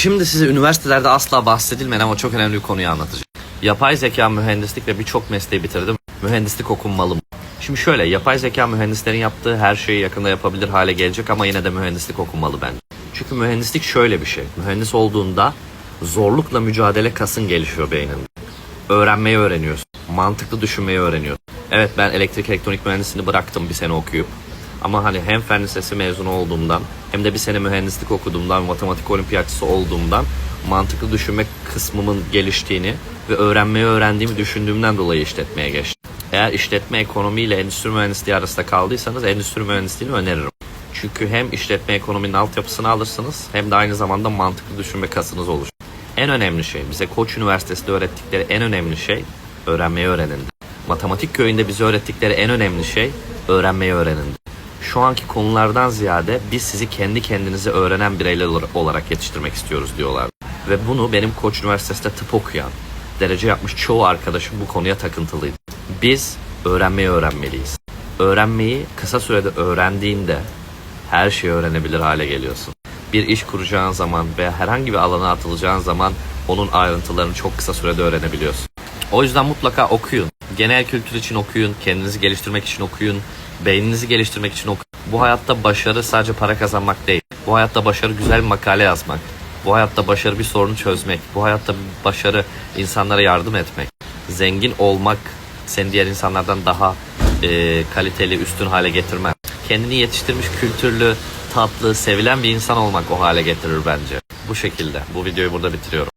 Şimdi size üniversitelerde asla bahsedilmeyen ama çok önemli bir konuyu anlatacağım. Yapay zeka, mühendislik ve birçok mesleği bitirdim. Mühendislik okunmalı mı? Şimdi şöyle, yapay zeka mühendislerin yaptığı her şeyi yakında yapabilir hale gelecek ama yine de mühendislik okunmalı bence. Çünkü mühendislik şöyle bir şey. Mühendis olduğunda zorlukla mücadele kasın gelişiyor beyninde. Öğrenmeyi öğreniyorsun. Mantıklı düşünmeyi öğreniyorsun. Evet ben elektrik elektronik mühendisliğini bıraktım bir sene okuyup. Ama hani hem fen lisesi mezunu olduğumdan hem de bir sene mühendislik okuduğumdan, matematik olimpiyatçısı olduğumdan mantıklı düşünme kısmımın geliştiğini ve öğrenmeyi öğrendiğimi düşündüğümden dolayı işletmeye geçtim. Eğer işletme ekonomiyle endüstri mühendisliği arasında kaldıysanız endüstri mühendisliğini öneririm. Çünkü hem işletme ekonominin altyapısını alırsınız hem de aynı zamanda mantıklı düşünme kasınız olur. En önemli şey, bize Koç Üniversitesi'nde öğrettikleri en önemli şey öğrenmeyi öğrenin. Matematik köyünde bize öğrettikleri en önemli şey öğrenmeyi öğrenin. Şu anki konulardan ziyade biz sizi kendi kendinize öğrenen bireyler olarak yetiştirmek istiyoruz diyorlar. Ve bunu benim Koç Üniversitesi'nde tıp okuyan, derece yapmış çoğu arkadaşım bu konuya takıntılıydı. Biz öğrenmeyi öğrenmeliyiz. Öğrenmeyi kısa sürede öğrendiğinde her şeyi öğrenebilir hale geliyorsun. Bir iş kuracağın zaman veya herhangi bir alana atılacağın zaman onun ayrıntılarını çok kısa sürede öğrenebiliyorsun. O yüzden mutlaka okuyun. Genel kültür için okuyun, kendinizi geliştirmek için okuyun, beyninizi geliştirmek için okuyun. Bu hayatta başarı sadece para kazanmak değil. Bu hayatta başarı güzel bir makale yazmak. Bu hayatta başarı bir sorunu çözmek. Bu hayatta başarı insanlara yardım etmek. Zengin olmak seni diğer insanlardan daha e, kaliteli, üstün hale getirmez. Kendini yetiştirmiş, kültürlü, tatlı, sevilen bir insan olmak o hale getirir bence. Bu şekilde. Bu videoyu burada bitiriyorum.